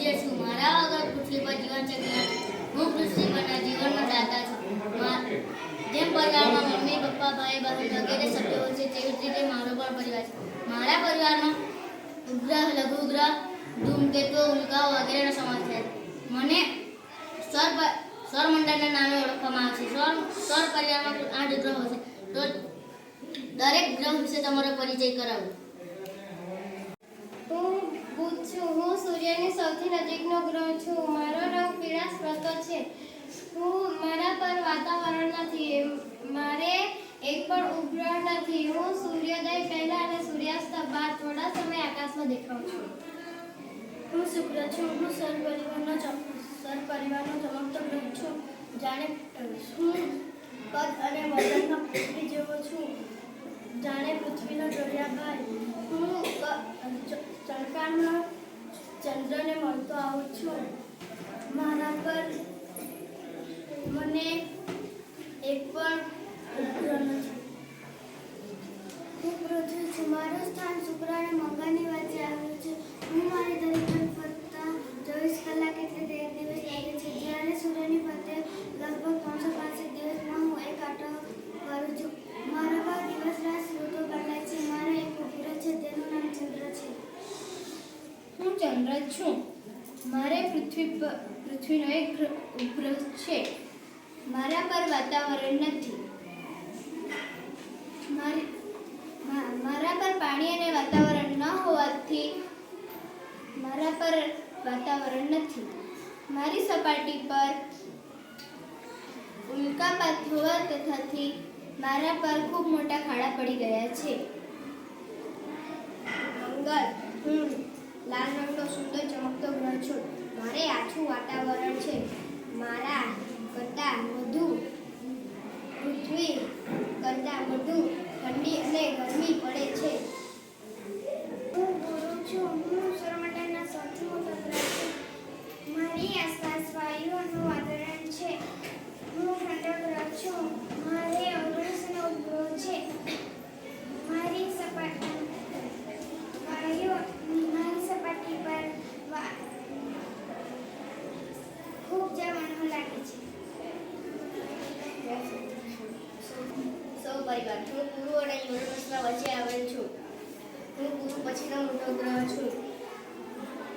સૂર્ય મારા વગર પૃથ્વી પર જીવન છે હું પૃથ્વી પરના જીવનનો દાતા છું. જેમ પરિવારમાં મમ્મી, પપ્પા, ભાઈ, બહેન વગેરે સભ્યો હોય છે, તેવી જ રીતે મારો પણ પરિવાર છે. મારા પરિવારમાં ઉપગ્રહ લઘુગ્રહ ધૂમકેતુ ઉલ્કાઓ વગેરેનો સમાવેશ થાય મને સર સૌરમંડળના નામે ઓળખવામાં આવે છે. સૌર સૌર પરિવારમાં આઠ ગ્રહો છે. તો દરેક ગ્રહ વિશે તમારો પરિચય કરાવો. સૂર્યની સૌથી નજીકનો ગ્રહ છું. મારો રંગ પીળાશ પ્રતો છે. હું મારા પર વાતાવરણ નથી. મારે એક પણ ઉપગ્રહ નથી. હું સૂર્યોદય પહેલા અને સૂર્યાસ્ત બાદ થોડા સમય આકાશમાં દેખાઉં છું. હું શુક્ર છું. હું સર પરિવારનો સર પરિવારનો ચમકતો ગ્રહ છું. જાણે હું કદ અને મદદનો પૃથ્વી જેવો છું? જાણે પૃથ્વીનો દરિયાભાઈ હું ચંદ્રને મળતો આવું છું. મારા પર મને એક પણ ઉપગ્રહ નથી. હું પૃથ્વી છું, મારું સ્થાન શુક્ર અને મંગળની વચ્ચે આવ્યું છે હું મારી ધરી પર ફરતા ચોવીસ કલાક એટલે તેર દિવસ લાગે છે જ્યારે સૂર્યની ફરતે લગભગ ત્રણસો પાંસઠ દિવસમાં હું એક આટો કરું છું મારા પર દિવસ રાત ઋતુ બદલાય છે મારો એક ઉપગ્રહ છે તેનું નામ ચંદ્ર છે હું ચંદ્ર છું. મારે પૃથ્વી પર પૃથ્વીનો એક ઉપગ્રહ છે. મારા પર વાતાવરણ નથી. મારી પર પાણી અને વાતાવરણ ન હોવાથી મારા પર વાતાવરણ નથી. મારી સપાટી પર ઉલ્કાપાત હોવા તથાથી મારા પર ખૂબ મોટા ખાડા પડી ગયા છે મંગળ હું લાલ રંગનો સુંદર ચમકતો ગ્રહ છું. મારે આછું વાતાવરણ છે. મારા કરતાં વધુ પૃથ્વી કરતાં વધુ ઠંડી અને ગરમી પડે છે હું ગુરુ છું હું સૌરમંડળના સૌથી મોટો ગ્રહ છું મારી આસપાસ વાયુઓનું વાતાવરણ છે હું ઠંડો ગ્રહ છું મારે ઓગણીસનો ઉપગ્રહ છે મારી સપાટી વાયુ મારી સપાટી પર વા- ખૂબ જવાનું લાગે છે સૌ પરિવાર હું ગુરુ અને યુરેનસના વચ્ચે આવેલ છું. હું ગુરુ પછીનો મોટો ગ્રહ છું.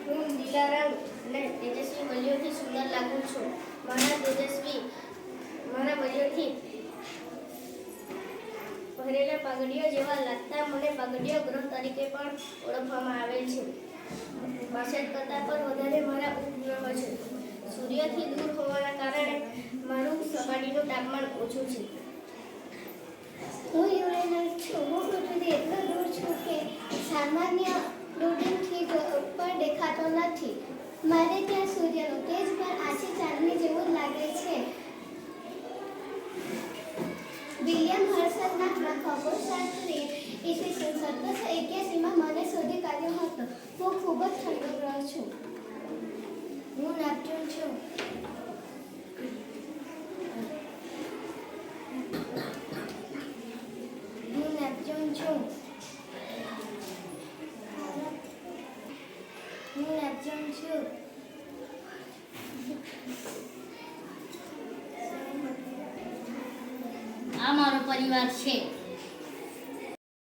હું લીલા રંગ અને તેજસ્વી વલીઓથી સુંદર લાગુ છું. મારા તેજસ્વી, મારા વલીઓથી પહેરેલા પાઘડીઓ જેવા લાગતા મને પાઘડીઓ ગ્રહ તરીકે પણ ઓળખવામાં આવે છે. પાછળ કરતાં પણ વધારે મારા ઉપગ્રહો છે. સૂર્યથી દૂર હોવાના કારણે મારું સપાટીનું તાપમાન ઓછું છે હું યુરેનસ છું હું પૃથ્વીથી એટલો દૂર છું કે સામાન્ય દૂરબીનથી પણ દેખાતો નથી. મારે ત્યાં સૂર્યનો તેજ પણ આછી ચાંદની જેવું લાગે છે. વિલિયમ હર્સલના ખગોળશાસ્ત્રીએ ઈસવીસન સત્તરસો એક્યાસીમાં મને શોધી કાઢ્યો હતો હું ખૂબ જ ઠંડો ગ્રહ છું હું નેપચ્યુન છું હું નેપચ્યુન છું છું. આ મારો પરિવાર છે.